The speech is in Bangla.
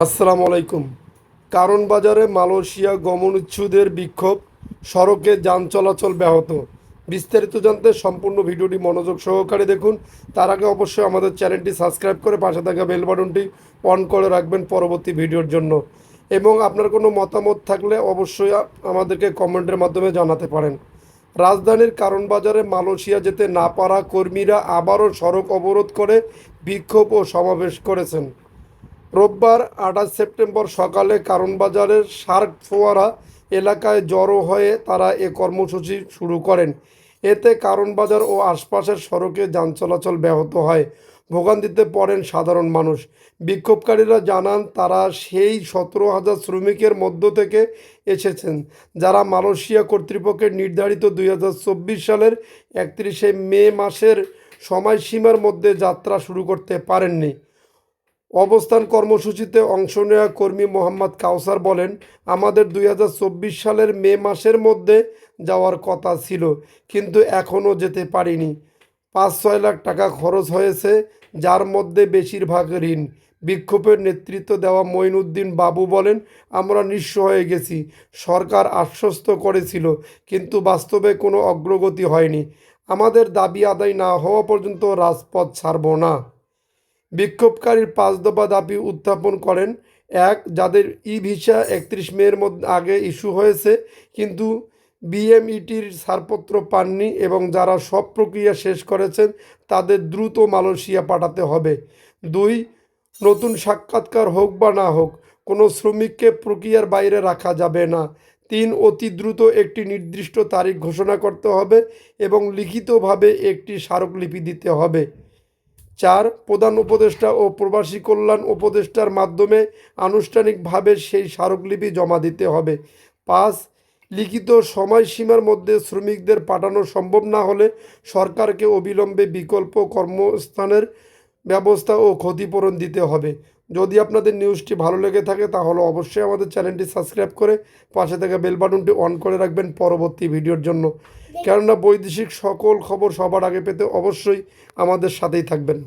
আসসালামু আলাইকুম। কারণ বাজারে মালয়েশিয়া গমনোচ্ছুদের বিক্ষোভ, সড়কে যান চলাচল ব্যাহত। বিস্তারিত জানতে সম্পূর্ণ ভিডিওটি মনোযোগ সহকারে দেখুন। তার আগে অবশ্যই আমাদের চ্যানেলটি সাবস্ক্রাইব করে পাশে থাকা বেল বাটনটি অন করে রাখবেন পরবর্তী ভিডিওর জন্য। এবং আপনার কোনো মতামত থাকলে অবশ্যই আমাদেরকে কমেন্টের মাধ্যমে জানাতে পারেন। রাজধানীর কারণ বাজারে মালয়েশিয়া যেতে না পারা কর্মীরা আবারও সড়ক অবরোধ করে বিক্ষোভ ও সমাবেশ করেছেন। রোববার আঠাশ সেপ্টেম্বর সকালে কারণবাজারের শার্ক ফোয়ারা এলাকায় জড়ো হয়ে তারা এ কর্মসূচি শুরু করেন। এতে কারণবাজার ও আশপাশের সড়কে যান চলাচল ব্যাহত হয়। ভোগান্তিতে পড়েন সাধারণ মানুষ। বিক্ষোভকারীরা জানান, তারা সেই সতেরো হাজার শ্রমিকের মধ্য থেকে এসেছেন, যারা মালয়েশিয়া কর্তৃপক্ষের নির্ধারিত দুই হাজার চব্বিশ সালের একত্রিশে মে মাসের সময়সীমার মধ্যে যাত্রা শুরু করতে পারেননি। অবস্থান কর্মসূচিতে অংশ নেওয়া কর্মী মোহাম্মদ কাউসার বলেন, আমাদের দুই হাজার চব্বিশ সালের মে মাসের মধ্যে যাওয়ার কথা ছিল, কিন্তু এখনও যেতে পারিনি। পাঁচ ছয় লাখ টাকা খরচ হয়েছে, যার মধ্যে বেশিরভাগ ঋণ। বিক্ষোভের নেতৃত্ব দেওয়া মঈনুদ্দিন বাবু বলেন, আমরা নিঃস্ব হয়ে গেছি, সরকার আশ্বস্ত করেছিল, কিন্তু বাস্তবে কোনো অগ্রগতি হয়নি। আমাদের দাবি আদায় না হওয়া পর্যন্ত রাজপথ ছাড়ব না। বিক্ষোভকারীর পাঁচ দফা দাবি উত্থাপন করেন। এক, যাদের ই ভিসা একত্রিশ মের মধ্যে আগে ইস্যু হয়েছে, কিন্তু বিএমইটির ছাড়পত্র পাননি এবং যারা সব প্রক্রিয়া শেষ করেছেন, তাদের দ্রুত মালয়েশিয়া পাঠাতে হবে। দুই, নতুন সাক্ষাৎকার হোক বা না হোক, কোনো শ্রমিককে প্রক্রিয়ার বাইরে রাখা যাবে না। তিন, অতি দ্রুত একটি নির্দিষ্ট তারিখ ঘোষণা করতে হবে এবং লিখিতভাবে একটি স্মারকলিপি দিতে হবে। চার, প্রধান উপদেষ্টা ও প্রবাসী কল্যাণ উপদেষ্টার মাধ্যমে আনুষ্ঠানিকভাবে সেই স্মারকলিপি জমা দিতে হবে। পাঁচ, লিখিত সময়সীমার মধ্যে শ্রমিকদের পাঠানো সম্ভব না হলে সরকারকে অবিলম্বে বিকল্প কর্মস্থানের ব্যবস্থা ও ক্ষতিপূরণ দিতে হবে। যদি আপনাদের নিউজটি ভালো লেগে থাকে, তাহলে অবশ্যই আমাদের চ্যানেলটি সাবস্ক্রাইব করে পাশে থেকে বেল বাটনটি অন করে রাখবেন পরবর্তী ভিডিওর জন্য। কেননা বৈদেশিক সকল খবর সবার আগে পেতে অবশ্যই আমাদের সাথেই থাকবেন।